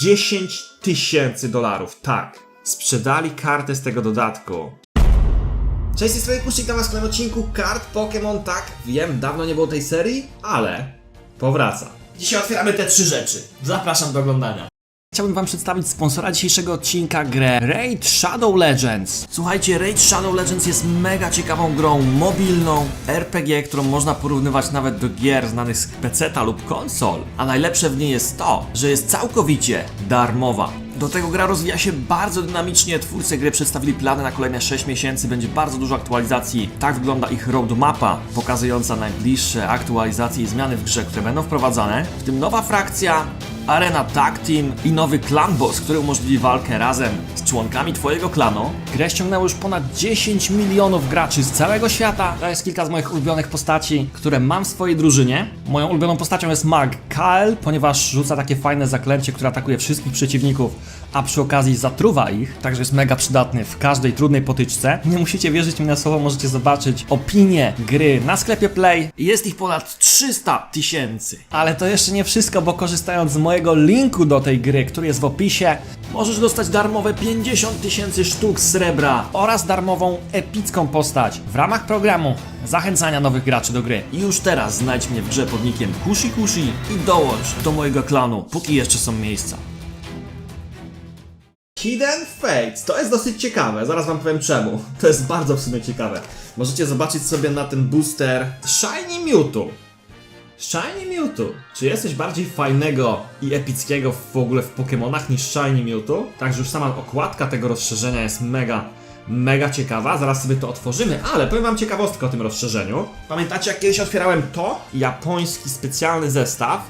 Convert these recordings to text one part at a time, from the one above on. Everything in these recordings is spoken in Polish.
10 tysięcy dolarów, tak. Sprzedali kartę z tego dodatku. Cześć, jest Kusik, na was w kolejnym odcinku kart Pokémon, tak, wiem, dawno nie było tej serii, ale powraca. Dzisiaj otwieramy te trzy rzeczy. Zapraszam do oglądania. Chciałbym wam przedstawić sponsora dzisiejszego odcinka grę Raid Shadow Legends. Słuchajcie, Raid Shadow Legends jest mega ciekawą grą mobilną RPG, którą można porównywać nawet do gier znanych z PC-ta lub konsol. A najlepsze w niej jest to, że jest całkowicie darmowa. Do tego gra rozwija się bardzo dynamicznie. Twórcy gry przedstawili plany na kolejne 6 miesięcy. Będzie bardzo dużo aktualizacji. Tak wygląda ich roadmapa, pokazująca najbliższe aktualizacje i zmiany w grze, które będą wprowadzane. W tym nowa frakcja, Arena Tag Team i nowy klan boss, który umożliwi walkę razem z członkami Twojego klanu. Grę ściągnęło już ponad 10 milionów graczy z całego świata. To jest kilka z moich ulubionych postaci, które mam w swojej drużynie. Moją ulubioną postacią jest Mag Kael, ponieważ rzuca takie fajne zaklęcie, które atakuje wszystkich przeciwników, a przy okazji zatruwa ich, także jest mega przydatny w każdej trudnej potyczce. Nie musicie wierzyć mi na słowo, możecie zobaczyć opinie gry na sklepie Play. Jest ich ponad 300 tysięcy. Ale to jeszcze nie wszystko, bo korzystając z mojego linku do tej gry, który jest w opisie, możesz dostać darmowe 50 tysięcy sztuk srebra oraz darmową epicką postać w ramach programu zachęcania nowych graczy do gry. Już teraz znajdź mnie w grze pod nickiem Kushi Kushi i dołącz do mojego klanu, póki jeszcze są miejsca. Hidden Fates, to jest dosyć ciekawe, zaraz wam powiem czemu. To jest bardzo w sumie ciekawe. Możecie zobaczyć sobie na ten booster Shiny Mewtwo. Shiny Mewtwo. Czy jesteś bardziej fajnego i epickiego w ogóle w Pokémonach niż Shiny Mewtwo? Także już sama okładka tego rozszerzenia jest mega, mega ciekawa. Zaraz sobie to otworzymy, ale powiem wam ciekawostkę o tym rozszerzeniu. Pamiętacie jak kiedyś otwierałem to? Japoński specjalny zestaw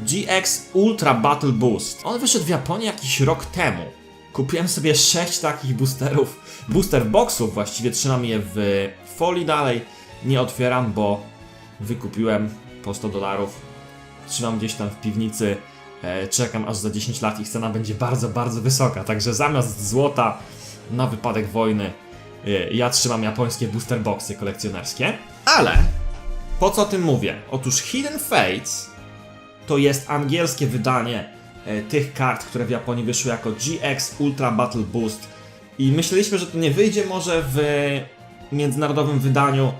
GX Ultra Battle Boost. On wyszedł w Japonii jakiś rok temu. Kupiłem sobie 6 takich boosterów, booster boxów, właściwie trzymam je w folii dalej. Nie otwieram, bo wykupiłem po 100 dolarów. Trzymam gdzieś tam w piwnicy. E, czekam aż za 10 lat ich cena będzie bardzo, bardzo wysoka. Także zamiast złota na wypadek wojny, e, ja trzymam japońskie booster boxy kolekcjonerskie. Ale po co o tym mówię? Otóż Hidden Fates to jest angielskie wydanie e, tych kart, które w Japonii wyszły jako GX Ultra Battle Boost. I myśleliśmy, że to nie wyjdzie może w międzynarodowym wydaniu,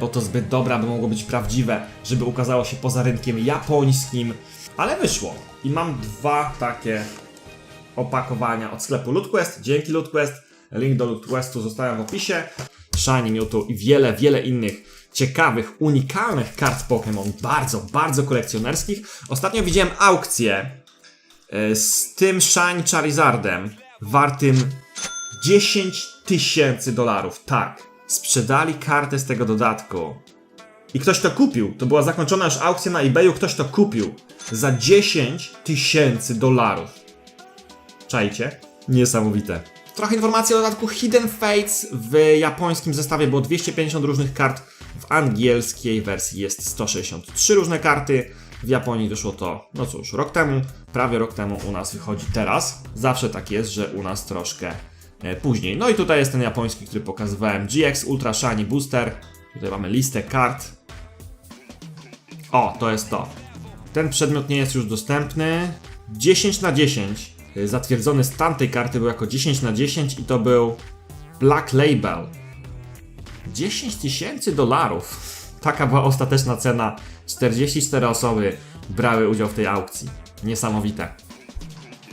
bo to zbyt dobre, aby mogło być prawdziwe, żeby ukazało się poza rynkiem japońskim, ale wyszło. I mam dwa takie opakowania od sklepu LootQuest. Dzięki LootQuest. Link do LootQuestu zostawiam w opisie. Shiny Mewtwo i wiele, wiele innych ciekawych, unikalnych kart Pokémon, bardzo, bardzo kolekcjonerskich. Ostatnio widziałem aukcję e, z tym Shiny Charizardem wartym 10 tysięcy dolarów. Tak, sprzedali kartę z tego dodatku. I ktoś to kupił. To była zakończona już aukcja na eBayu, ktoś to kupił za 10 tysięcy dolarów. Czajcie? Niesamowite. Trochę informacji o dodatku Hidden Fates w japońskim zestawie było 250 różnych kart, w angielskiej wersji jest 163 różne karty. W Japonii wyszło to, no cóż, rok temu, prawie rok temu u nas wychodzi teraz. Zawsze tak jest, że u nas troszkę później. No i tutaj jest ten japoński, który pokazywałem, GX Ultra Shiny Booster. Tutaj mamy listę kart. O, to jest to. Ten przedmiot nie jest już dostępny. 10 na 10. Y, Zatwierdzony stan tej karty był jako 10 na 10 i to był Black Label. 10 tysięcy dolarów. Taka była ostateczna cena. 44 osoby brały udział w tej aukcji. Niesamowite.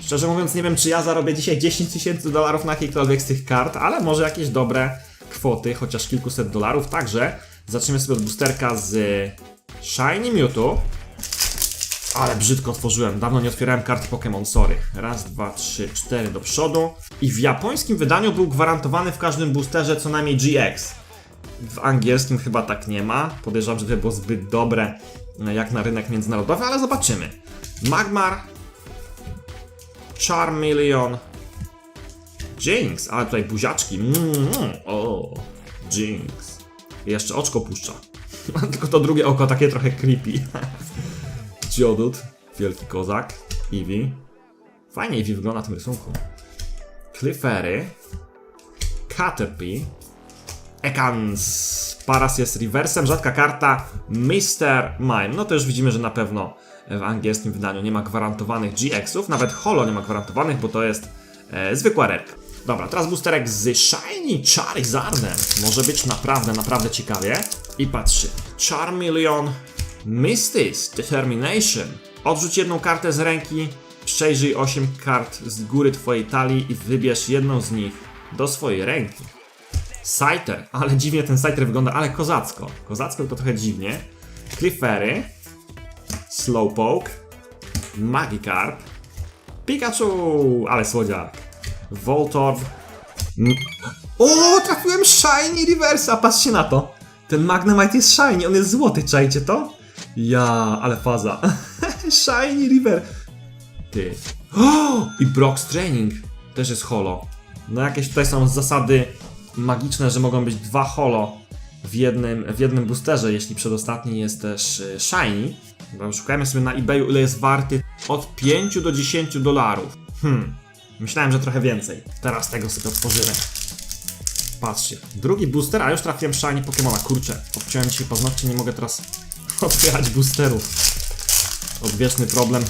Szczerze mówiąc, nie wiem, czy ja zarobię dzisiaj 10 tysięcy dolarów na jakiejkolwiek z tych kart, ale może jakieś dobre kwoty, chociaż kilkuset dolarów. Także zaczniemy sobie od boosterka z Shiny Mewtwo. Ale brzydko otworzyłem. Dawno nie otwierałem kart Pokémon, sorry. Raz, dwa, trzy, cztery do przodu. I w japońskim wydaniu był gwarantowany w każdym boosterze co najmniej GX. W angielskim chyba tak nie ma. Podejrzewam, że to było zbyt dobre e, jak na rynek międzynarodowy, ale zobaczymy. Magmar, Charmeleon, Jinx, ale tutaj buziaczki. Mm, o, Jinx. I jeszcze oczko puszcza. Tylko to drugie oko takie trochę creepy. Geodude, wielki kozak, Eevee. Fajnie Eevee wygląda na tym rysunku. Clefairy, Caterpie, Ekans. Paras jest reversem, rzadka karta Mr. Mime. No to już widzimy, że na pewno w angielskim wydaniu nie ma gwarantowanych GX-ów, nawet Holo nie ma gwarantowanych, bo to jest e, zwykła rerka. Dobra, teraz boosterek z Shiny Charizardem. Może być naprawdę, naprawdę ciekawie. I patrzy. Charmeleon Mystics Determination. Odrzuć jedną kartę z ręki, przejrzyj 8 kart z góry twojej talii i wybierz jedną z nich do swojej ręki. Scyther, ale dziwnie ten Scyther wygląda, ale kozacko. Kozacko to trochę dziwnie. Clefairy, Slowpoke, Magikarp, Pikachu, ale słodziak. Voltorb. O, trafiłem Shiny Reversa, patrzcie na to. Ten Magnemite jest shiny, on jest złoty, czajcie to? Ja, ale faza. shiny River. Ty. O, i Brock's Training też jest holo. No jakieś tutaj są zasady magiczne, że mogą być dwa holo w jednym, w jednym boosterze, jeśli przedostatni jest też y, shiny. Dobra, Szukajmy sobie na eBayu, ile jest warty od 5 do 10 dolarów. Hmm, myślałem, że trochę więcej. Teraz tego sobie otworzymy. Patrzcie, drugi booster, a już trafiłem shiny Pokemona. Kurczę, obciąłem dzisiaj paznokcie, nie mogę teraz otwierać boosterów. Odwieczny problem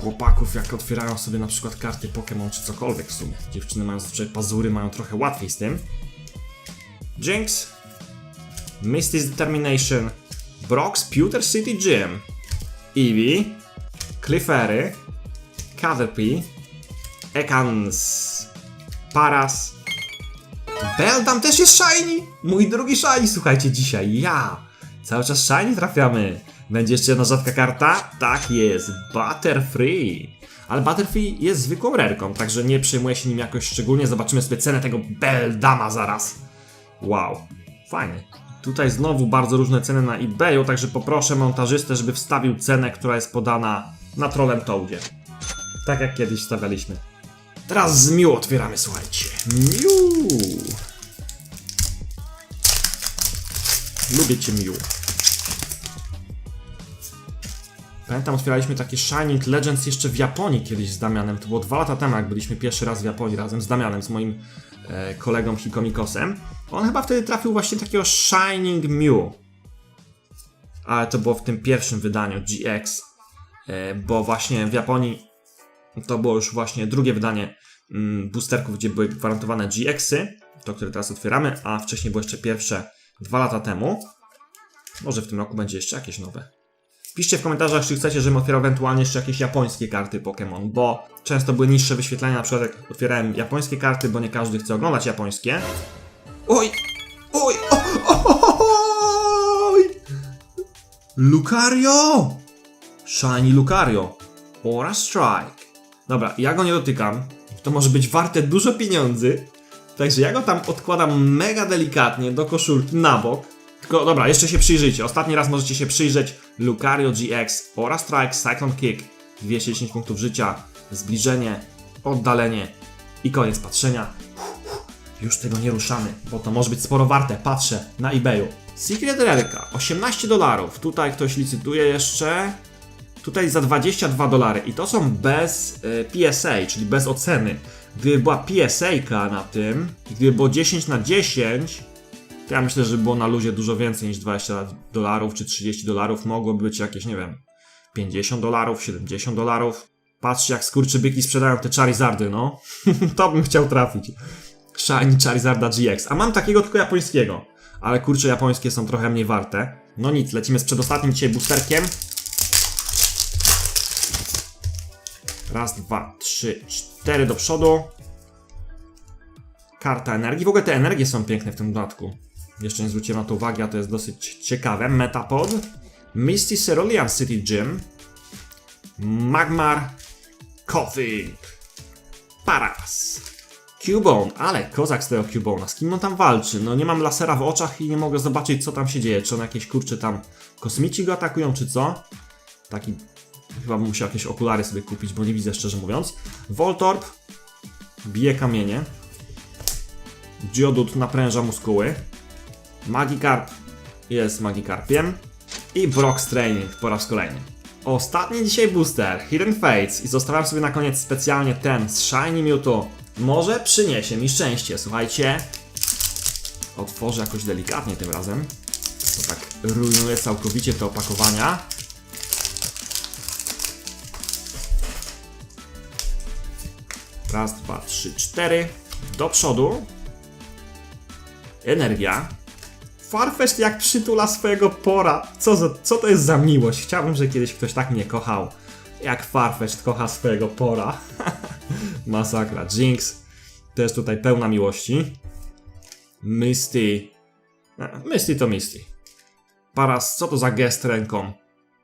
chłopaków, jak otwierają sobie na przykład karty Pokémon czy cokolwiek w sumie. Dziewczyny mają zazwyczaj pazury, mają trochę łatwiej z tym. Jinx, Misty's Determination, Brock's Pewter City Gym, Eevee, Clefairy, Caterpie, Ekans, Paras, Beldam też jest shiny! Mój drugi shiny, słuchajcie, dzisiaj ja! Cały czas shiny trafiamy. Będzie jeszcze jedna rzadka karta? Tak jest, Butterfree. Ale Butterfree jest zwykłą rerką, także nie przejmuję się nim jakoś szczególnie. Zobaczymy sobie cenę tego Beldama zaraz. Wow, fajnie. Tutaj znowu bardzo różne ceny na eBayu, także poproszę montażystę, żeby wstawił cenę, która jest podana na Trollem Toadzie. Tak jak kiedyś stawialiśmy. Teraz z Mew otwieramy, słuchajcie. Mew! Lubię cię, Mew. Pamiętam, otwieraliśmy takie Shining Legends jeszcze w Japonii kiedyś z Damianem. To było dwa lata temu, jak byliśmy pierwszy raz w Japonii razem z Damianem, z moim e, kolegą Hikomikosem. On chyba wtedy trafił właśnie takiego Shining Mew. Ale to było w tym pierwszym wydaniu GX, e, bo właśnie w Japonii to było już właśnie drugie wydanie mm, boosterków, gdzie były gwarantowane GX-y, to które teraz otwieramy, a wcześniej było jeszcze pierwsze dwa lata temu. Może w tym roku będzie jeszcze jakieś nowe. Piszcie w komentarzach, czy chcecie, żebym otwierał ewentualnie jeszcze jakieś japońskie karty Pokémon, bo często były niższe wyświetlenia, na przykład jak otwierałem japońskie karty, bo nie każdy chce oglądać japońskie. Oj! Oj! Oj! Lucario! Shiny Lucario. Aura Strike. Dobra, ja go nie dotykam. To może być warte dużo pieniędzy. Także ja go tam odkładam mega delikatnie do koszulki na bok. Tylko dobra, jeszcze się przyjrzyjcie. Ostatni raz możecie się przyjrzeć Lucario GX, Aura Strike, Cyclone Kick, 210 punktów życia, zbliżenie, oddalenie i koniec patrzenia. Już tego nie ruszamy, bo to może być sporo warte. Patrzę na eBayu. Secret Rareka, 18 dolarów. Tutaj ktoś licytuje jeszcze. Tutaj za 22 dolary i to są bez y, PSA, czyli bez oceny. Gdyby była PSA na tym gdyby było 10 na 10, to ja myślę, że było na luzie dużo więcej niż 20 dolarów czy 30 dolarów. Mogłoby być jakieś, nie wiem, 50 dolarów, 70 dolarów. Patrzcie, jak skurczybyki sprzedają te Charizardy, no. to bym chciał trafić. Shiny Charizarda GX. A mam takiego tylko japońskiego. Ale kurcze japońskie są trochę mniej warte. No nic, lecimy z przedostatnim dzisiaj boosterkiem. Raz, dwa, trzy, cztery do przodu. Karta energii. W ogóle te energie są piękne w tym dodatku. Jeszcze nie zwróciłem na to uwagi, a to jest dosyć ciekawe. Metapod. Misty Cerulean City Gym. Magmar. Coughing. Paras. Cubone, ale kozak z tego Cubona. Z kim on tam walczy? No nie mam lasera w oczach i nie mogę zobaczyć co tam się dzieje. Czy on jakieś kurcze tam kosmici go atakują, czy co? Taki Chyba bym musiał jakieś okulary sobie kupić, bo nie widzę szczerze mówiąc. Voltorb bije kamienie. Geodude napręża muskuły. Magikarp jest Magikarpiem i Brock's Training po raz kolejny. Ostatni dzisiaj booster, Hidden Fates i zostawiam sobie na koniec specjalnie ten z Shiny Mewtwo. Może przyniesie mi szczęście, słuchajcie. Otworzę jakoś delikatnie tym razem. To tak rujnuje całkowicie te opakowania. Raz, dwa, trzy, cztery. Do przodu. Energia. Farfetch jak przytula swojego pora. Co, za, co to jest za miłość? Chciałbym, że kiedyś ktoś tak mnie kochał. Jak Farfetch kocha swojego pora. Masakra. Jinx też tutaj pełna miłości. Misty. E, Misty to Misty. Paras, co to za gest ręką?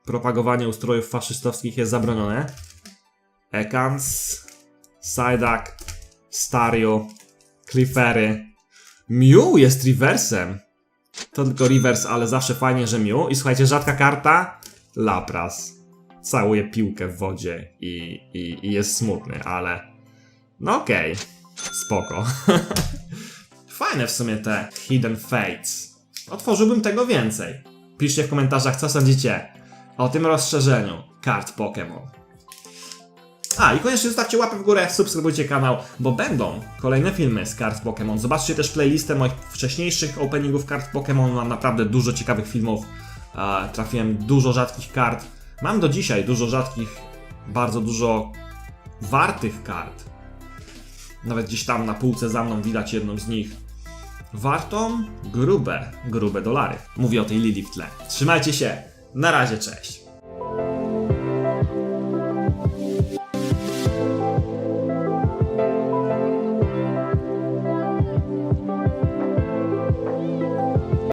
Propagowanie ustrojów faszystowskich jest zabronione. Ekans, Psyduck, Stario, Cliffery. Mew jest reversem. To tylko reverse, ale zawsze fajnie, że Mew. I słuchajcie, rzadka karta. Lapras. Całuje piłkę w wodzie i, i, i jest smutny, ale... No okej. Spoko. Fajne w sumie te Hidden Fates. Otworzyłbym tego więcej. Piszcie w komentarzach, co sądzicie o tym rozszerzeniu kart Pokémon. A i koniecznie zostawcie łapę w górę, subskrybujcie kanał, bo będą kolejne filmy z kart Pokémon. Zobaczcie też playlistę moich wcześniejszych openingów kart Pokémon. Mam naprawdę dużo ciekawych filmów. Trafiłem dużo rzadkich kart. Mam do dzisiaj dużo rzadkich, bardzo dużo wartych kart. Nawet gdzieś tam na półce za mną widać jedną z nich. Wartą grube, grube dolary. Mówię o tej Lili w tle. Trzymajcie się. Na razie, cześć.